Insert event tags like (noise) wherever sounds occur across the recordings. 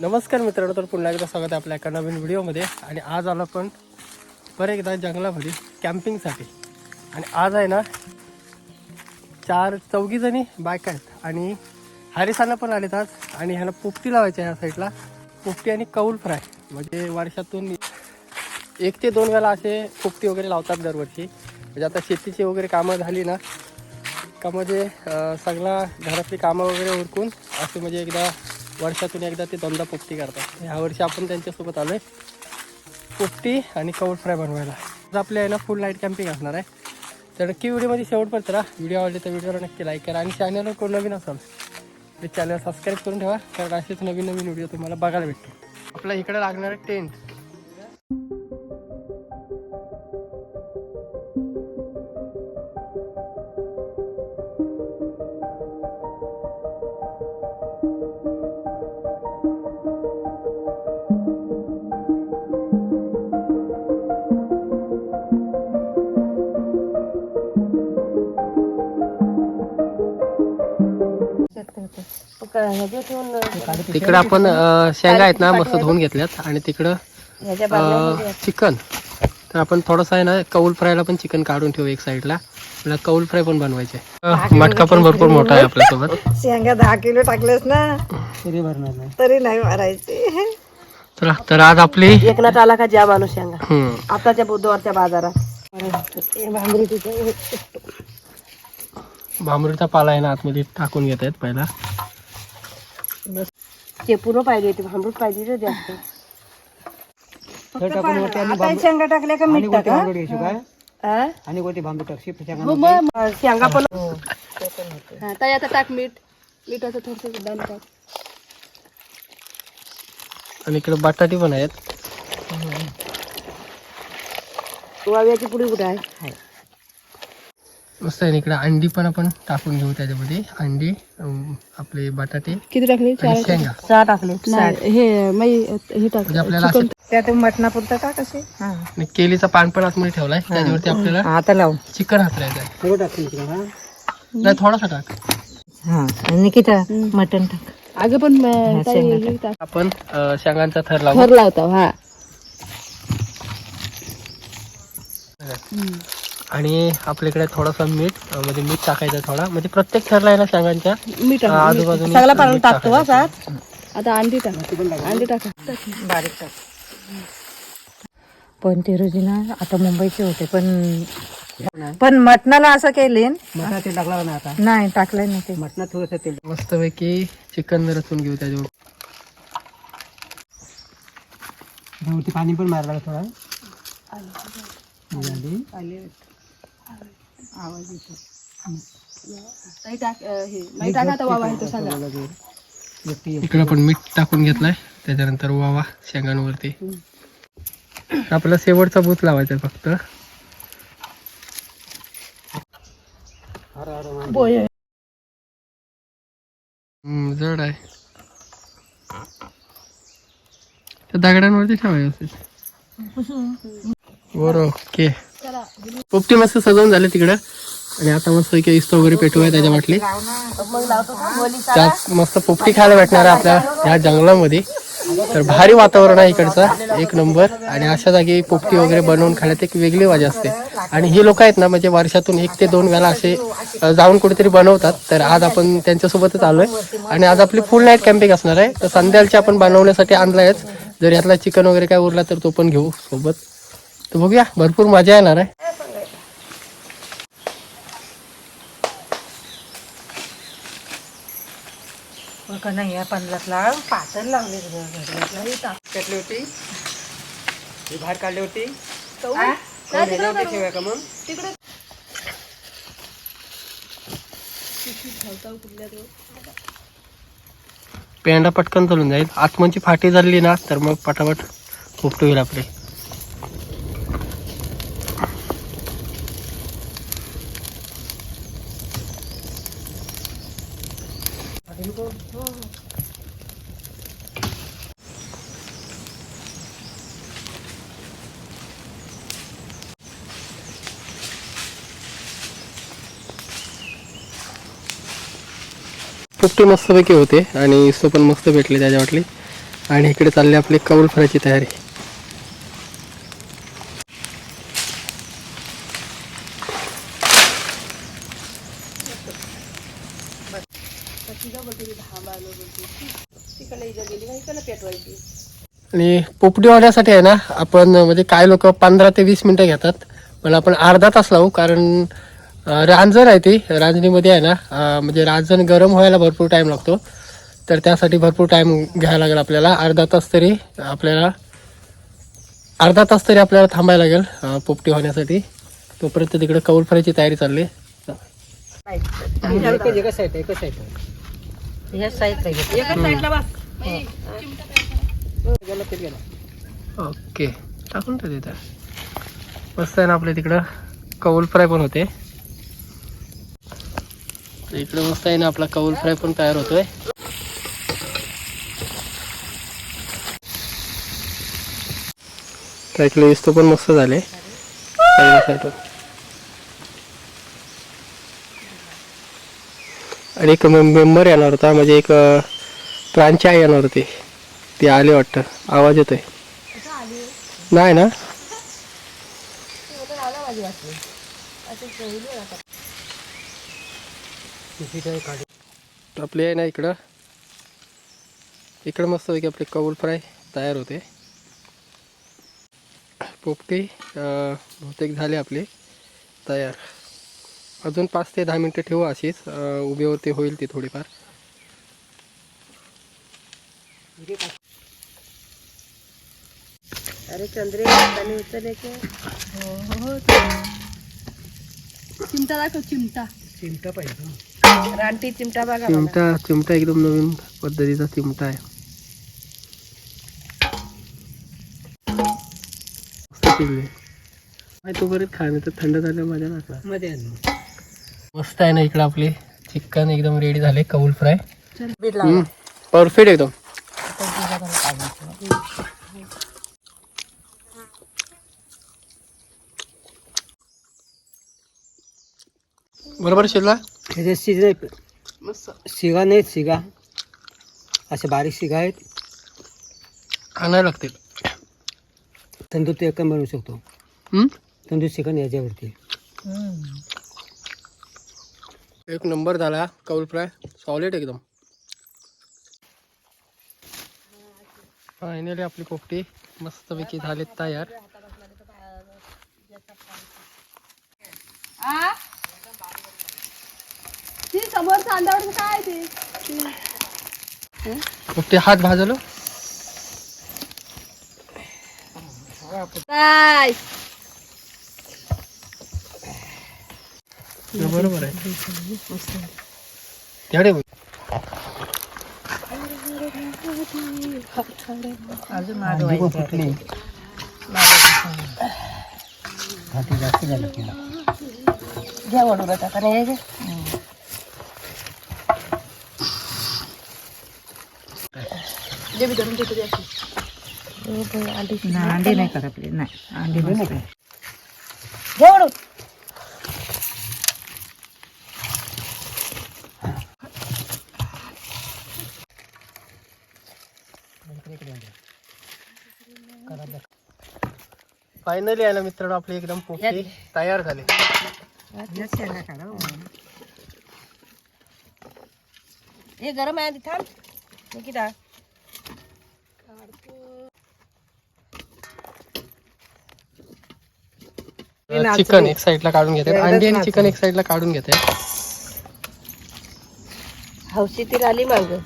नमस्कार मित्रांनो तर पुन्हा एकदा स्वागत आहे आपल्या एका नवीन व्हिडिओमध्ये. आणि आज आलो पण बरं एकदा जंगलामध्ये कॅम्पिंगसाठी. आणि आज आहे ना चार चौघी जणी आहेत. आणि हरिसाना पण आलेत आज. आणि ह्याला पोपटी लावायची ह्या साईडला. पोपटी आणि कौल फ्राय. म्हणजे वर्षातून एक ते दोन वेळा असे पोपटी वगैरे लावतात दरवर्षी. म्हणजे आता शेतीची वगैरे कामं झाली ना का म्हणजे सगळा घरातली कामं वगैरे उरकून असे म्हणजे एकदा वर्षातून एकदा ते दोनदा पोपटी करतात. ह्या वर्षी आपण त्यांच्यासोबत आलो आहे पोपटी आणि कवर फ्राय बनवायला. आज आपल्या आहे ना फुल नाईट कॅम्पिंग असणार आहे. तर नक्की व्हिडिओमध्ये शेवटपर्यंत राहा व्हिडिओ आवडले तर व्हिडिओला नक्की लाईक करा आणि चॅनलवर कोण नवीन असाल ते चॅनल सबस्क्राईब करून ठेवा. कारण असेच नवीन नवीन व्हिडिओ तुम्हाला बघायला भेटतो आपल्या इकडे लागणार टेंट तिकडं आपण शेंगा आहेत ना मस्त धुवून घेतल्यात. आणि तिकडं चिकन. तर आपण थोडंसं आहे ना कौल फ्रायला पण चिकन काढून ठेवू एक साईडला. आपल्याला कौल फ्राय पण बनवायचे मटका पण भरपूर मोठा आहे आपल्यासोबत. शेंगा दहा किलो टाकलेस ना तरी भरणार नाही. तरी नाही मारायचे चला तर आज आपली एकनाथ आला का ज्या माणूस शेंगा? आताच्या बुधवारच्या बाजारात. भांबरूचा पाला आहे ना आतमध्ये टाकून घेत आहेत पहिला. चेपूर पाहिजे होती भांबरूट पाहिजे जास्त. आता शेंगा टाकल्या का मीठ टाका हा? आणि कोणती हो मग शेंगा पण हा, ताई आता टाक मीठ. मीठ असं थोडस टाक आणि इकडे बटाटे पण आहेत. वाव्याची पुडी कुठे आहे? मस्त आहे इकडे. अंडी पण आपण टाकून घेऊ त्याच्यामध्ये. अंडी आपले बटाटे किती टाकले? शेंगा. सहा टाकले. हे हे टाक. म्हणजे आपल्याला त्यात मटणापुरतं केलीचा पान पण आतमध्ये ठेवलाय. त्याच्यावरती आपल्याला आता लावून चिकन हातरायचं आहे नाही थोडासा टाक. हा आणि किती मटण टाक. अगं पण आपण शेंगांचा थर लावू. थर लावतो हा. आणि आपल्याकडे थोडासा मीठ म्हणजे मीठ टाकायचं थोडा. म्हणजे प्रत्येक आहे ना शेंगांच्या? मीठ अं, आजूबाजूने सगळा पाणी मीठ टाकतो हा आता अंडी टाक अंडी टाका. बारीक टाक. पण ते रोजी ना आता मुंबईचे होते पण पण मटणाला असं केले. टाकला ना आता. नाही टाकलंय ना ते. मटणात थोडंसं तेल मस्तपैकी चिकन रचून घेऊ त्याच्यावर. पाणी पण मारला थोडा. इकडे पण मीठ टाकून घेतलाय. त्याच्यानंतर वावा शेंगांवरती. आपल्याला शेवटचा बूथ लावायचा फक्त. हम्म, जड आहे. त्या दगडांवरती ठेवायचं बरं ओके. पोपटी मस्त सजवून झाले तिकडं. आणि आता मस्त एक इस्त वगैरे पेटूया त्याच्या वाटली त्यात मस्त पोपटी खायला भेटणार आहे आपल्या ह्या जंगलामध्ये. तर भारी वातावरण आहे इकडचं एक नंबर. आणि अशा जागी पोपटी वगैरे बनवून खाण्यात एक वेगळी मजा असते. आणि ही लोक आहेत ना म्हणजे वर्षातून एक ते दोन वेळा असे जाऊन कुठेतरी बनवतात. तर आज आपण त्यांच्यासोबतच आलोय. आणि आज आपली फुल नाईट कॅम्पिंग असणार आहे. तर संध्याकाळची आपण बनवण्यासाठी आणलायच. जर यातला चिकन वगैरे काय उरला तर तो पण घेऊ सोबत. तर बघूया भरपूर मजा येणार आहे. नाही या पंधरातला पातळ लावले कटली होती. ही बाहेर काढली होती. ठेवूया का मग पेंडा पटकन चालून जाईल. आतमध्ये फाटी झाली ना तर मग पटापट उपटू होईल आपले. पोपटी मस्तपैकी होते आणि इसो पण मस्त भेटले त्याच्या वाटली. आणि इकडे चालली आपली कौल फरायची तयारी. आणि पोपटी वाढण्यासाठी आहे ना आपण म्हणजे काय लोक पंधरा ते वीस मिनटं घेतात पण आपण अर्धा तास लावू कारण रांजण आहे ती. रांजणीमध्ये आहे ना. म्हणजे रांजण गरम व्हायला भरपूर टाईम लागतो. तर त्यासाठी भरपूर टाईम घ्यायला लागेल आपल्याला. अर्धा तास तरी आपल्याला अर्धा तास तरी आपल्याला थांबायला लागेल पोपटी होण्यासाठी. तोपर्यंत तिकडे कौल फ्रायची तयारी चालली ओके. टाकून तर तिथं. मस्त आहे ना आपल्या तिकडं. कौल फ्राय पण होते. इकडे मस्त आहे ना आपला कौल फ्राय पण तयार होतोय. तर इकडे विस्तू पण मस्त झाले. आणि एक मेंबर येणार होता म्हणजे एक प्रांची येणार होती. ती आली वाटतं. आवाज येतोय. नाही ना? आपले आहे ना इकडं. इकडं मस्त की आपले कौल फ्राय तयार होते. पोपटी अं, बहुतेक झाले आपले तयार. अजून पाच ते दहा मिनटं ठेवू अशीच. उभीवरती होईल ती थोडीफार. अरे चंद्रे हाताने उचलले की चिमटा दाखव चिमटा. चिमटा पाहिजे. रानटी चिमटा बघा. चिमटा चिमटा एकदम नवीन पद्धतीचा चिमटा आहे. तो बरेच खाणे तर थंड झालं मजा लागला मस्त आहे ना इकडं आपले. चिकन एकदम रेडी झाले कौल फ्राय. परफेक्ट एकदम. बरोबर शिजला त्याचे शिज मस्त. शिगा नाहीत शिगा असे बारीक शिगा आहेत. आणायला लागतील. तंदूर ते एकम बनवू शकतो? तंदूर चिकन याच्यावरती. एक नंबर झाला कौल फ्राय. सॉलिड एकदम. फायनली आपली पोपटी मस्तपैकी झाली तयार आ ती चांदावर काय ते? हात भाजलो. काय बरोबर आहे. त्याडे बघ. जास्त झालं घ्या वडून आता का नाही घ्या देवी धरून देतो द्या अंडी नाही करपली नाही अंडी मस्त आहे. घ्या वडून फायनली आहे ना मित्रांनो आपली एकदम पोपटी तयार झाली. हे गरम आहे आधी थांब. निकिता. चिकन एक साईडला काढून घेते. अंडी आणि चिकन एक साईडला काढून घेते. हौशी ती आली माग.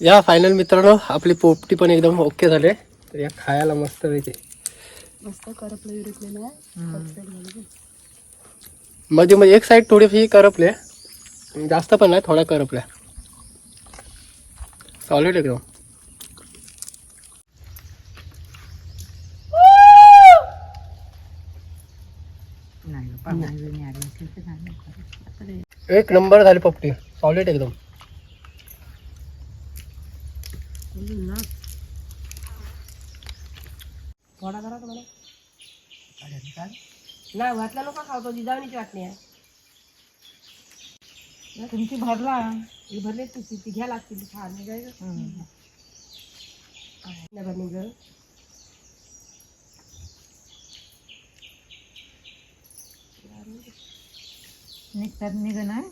या फायनल मित्रांनो आपली पोपटी पण एकदम ओके झाले. तर या खायला मस्त पैकी. मस्त करपलं मध्ये म्हणजे एक साईड थोडीशी करपले जास्त पण नाही थोड्या करपल्या सॉलिड एकदम. एक नंबर झाली पोपटी. सॉलिड एकदम. थोडा करा का नाही घातला नको खावतो जिजावणीची वाटणी आहे. तुमची भरला. ही भरली तुझी ती घ्या लागतील खा नाही संध्याकाळी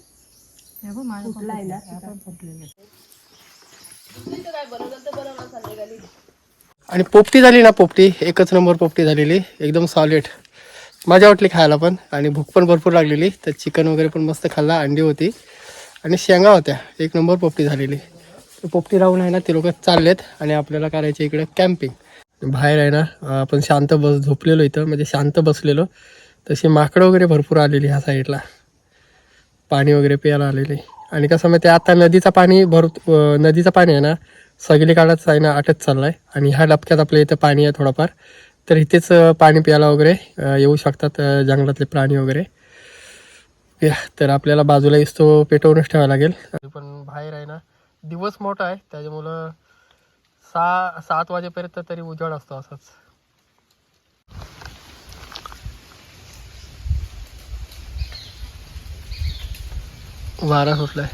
आणि पोपटी झाली ना पोपटी एकच नंबर पोपटी झालेली एकदम सॉलिड मजा वाटली खायला पण आणि भूक पण भरपूर लागलेली तर चिकन वगैरे पण मस्त खाल्ला अंडी होती. आणि शेंगा होत्या एक नंबर पोपटी झालेली. पोपटी राहून आहे ना ते लोक चाललेत आणि आपल्याला करायचे इकडे कॅम्पिंग बाहेर आहे ना आपण शांत बस झोपलेलो इथं म्हणजे शांत बसलेलो. तशी माकडं वगैरे भरपूर आलेली ह्या साईडला पाणी वगैरे प्यायला आलेले. आणि कसं माहिती आता नदीचा पाणी भर नदीचं पाणी आहे ना सगळी काळात आहे ना आटत चाललाय. आणि ह्या डबक्यात आपल्या इथं पाणी आहे थोडंफार. तर इथेच पाणी प्यायला वगैरे येऊ शकतात जंगलातले प्राणी वगैरे. तर आपल्याला बाजूला इसतो पेटवूनच ठेवावा लागेल. पण बाहेर आहे ना दिवस मोठा आहे. त्याच्यामुळं सहा सात वाजेपर्यंत तरी उजाड असतो असंच. वारा सुटलाय.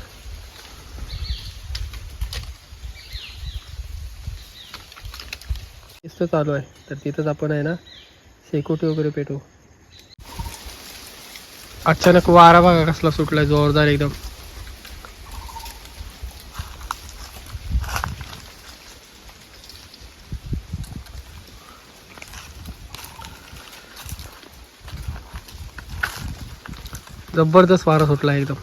तिथं चालू आहे. तर तिथंच आपण आहे ना शेकोटी वगैरे पेटू अचानक वारा बघा कसला सुटलाय जोरदार एकदम. जबरदस्त वारा सुटला एकदम.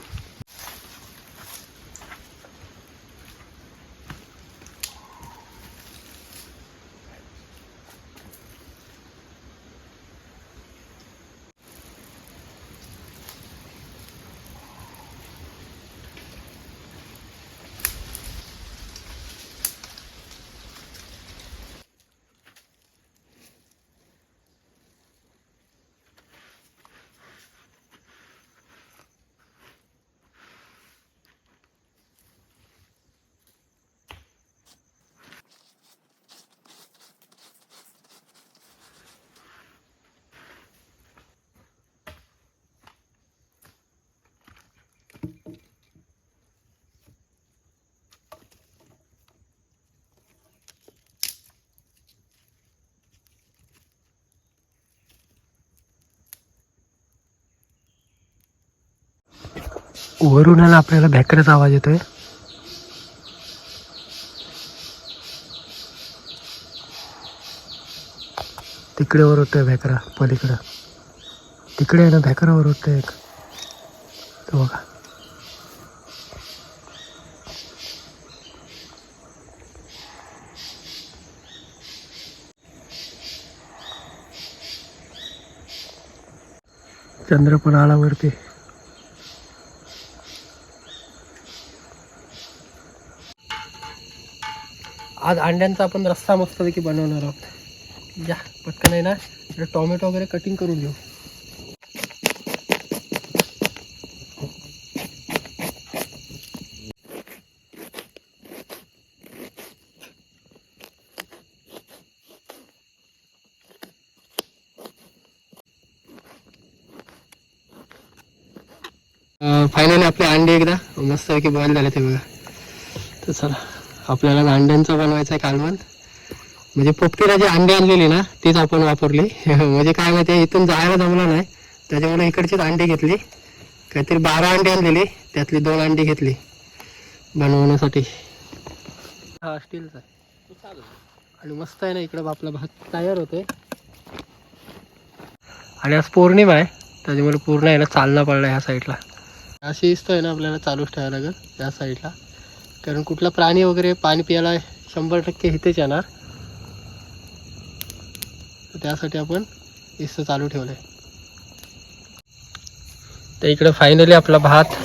वरून आहे ना आपल्याला भॅकऱ्याचा आवाज येतोय. तिकडे ओरडतोय भॅकरा पलीकडं. तिकडे आहे ना भॅकरा ओरडतोय एक. तो बघा. चंद्र पण आला वरती आज अंड्यांचा आपण रस्सा मस्तपैकी बनवणार आहोत. या पटकन आहे ना टॉमॅटो टोमॅटो वगैरे कटिंग करून घेऊ. फायनली आपले अंडे एकदा मस्तपैकी बॉईल झाले ते बघा. तर चला. आपल्याला अंड्यांचं बनवायचं आहे कालवण. म्हणजे पोपटीला जी अंडी आणलेली ना तीच आपण वापरली. (laughs) म्हणजे काय माहिती आहे इथून जायला जमलं नाही. त्याच्यामुळे इकडचीच अंडी घेतली. काहीतरी बारा अंडी आणलेली त्यातली दोन अंडी घेतली बनवण्यासाठी. हा स्टीलचा आहे आणि मस्त आहे ना इकडं आपला भात तयार होतोय. आणि आज पौर्णिमा आहे त्याच्यामुळे पूर्ण आहे ना चालना पडला ह्या साईडला अशी इस्त आहे ना आपल्याला चालूच ठेवायला लागेल या साईडला कारण कुठला प्राणी वगैरे पाणी प्यायला शंभर टक्के इथेच येणार. त्यासाठी आपण इस्त चालू ठेवलं आहे तर इकडे फायनली आपला भात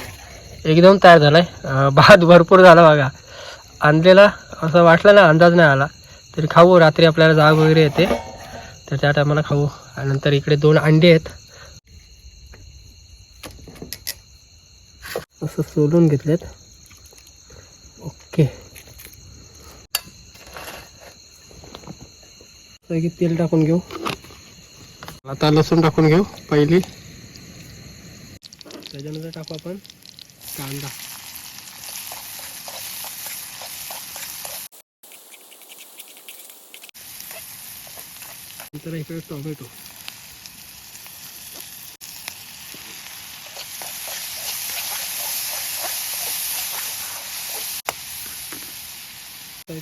एकदम तयार झाला आहे भात भरपूर झाला बघा. आणलेला असं वाटलं ना अंदाज नाही आला. तरी खाऊ रात्री आपल्याला जाग वगैरे येते. तर त्या टायमाला खाऊ. आणि नंतर इकडे दोन अंडे आहेत. असं सोलून घेतलेत. ओके. पैकी तेल टाकून घेऊ. आता लसूण टाकून घेऊ पहिली. त्याच्यानंतर टाकू आपण कांदा. नंतर इकडे टोमॅटो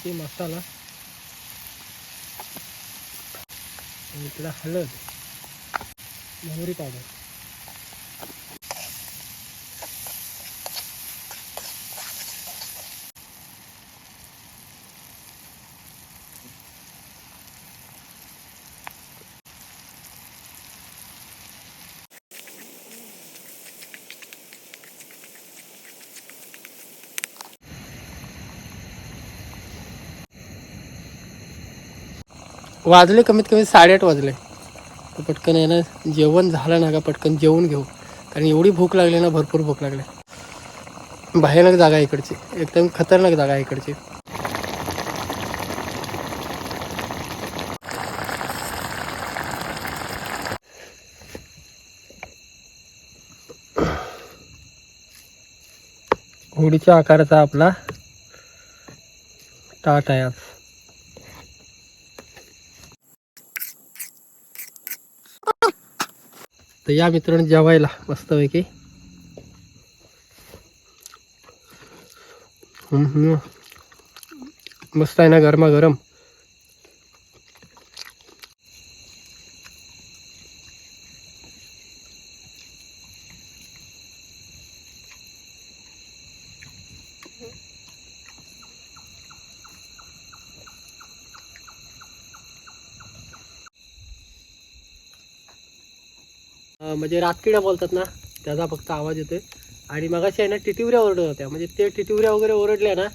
तर मसाला. आणि इकडं हळद मोहरी पावडर. वाजले कमीत कमी साडेआठ वाजले. तर पटकन आहे ना जेवण झालं ना का पटकन जेवून घेऊ. कारण एवढी भूक लागली ना भरपूर भूक लागली. भयानक जागा आहे इकडची. एकदम खतरनाक जागा आहे इकडची. होडीच्या आकाराचा आपला टाट आहे आज तर या मित्रांनो जेवायला मस्तपैकी. मस्त आहे ना गरमा म्हणजे रातकिड्या बोलतात ना त्याचा फक्त आवाज येतोय. आणि मगाशी आहे ना टिटिवऱ्या ओरडत होत्या. म्हणजे ते टिटिवऱ्या वगैरे ओरडल्या ना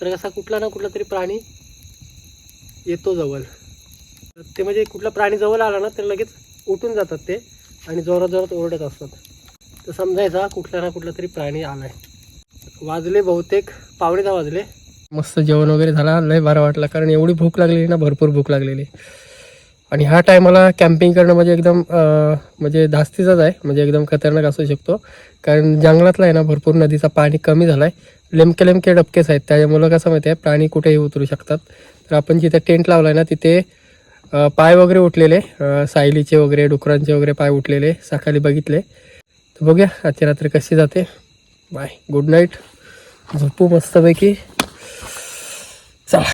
तर कसा कुठला ना कुठला तरी प्राणी येतो जवळ. तर ते म्हणजे कुठला प्राणी जवळ आला ना तर लगेच उठून जातात ते आणि जोरात जोरात ओरडत असतात. तर समजायचा कुठला ना कुठला तरी प्राणी आलाय. वाजले बहुतेक पावणे दहा वाजले. मस्त जेवण वगैरे झाला. लय बरं वाटलं कारण एवढी भूक लागलेली ना भरपूर भूक लागलेली. आणि ह्या टायमाला कॅम्पिंग करणं म्हणजे एकदम म्हणजे धास्तीचाच आहे. म्हणजे एकदम खतरनाक असू शकतो. कारण जंगलातला आहे ना भरपूर नदीचा पाणी कमी झाला आहे लेमके लेमके डबकेच आहेत. त्याच्यामुळं कसं माहिती आहे प्राणी कुठेही उतरू शकतात. तर आपण जिथे टेंट लावला आहे ना तिथे पाय वगैरे उठलेले. सायलीचे वगैरे डुकरांचे वगैरे पाय उठलेले. सकाळी बघितले. तर बघूया आजची रात्री कशी जाते. बाय गुड नाईट झोपू मस्तपैकी. चला.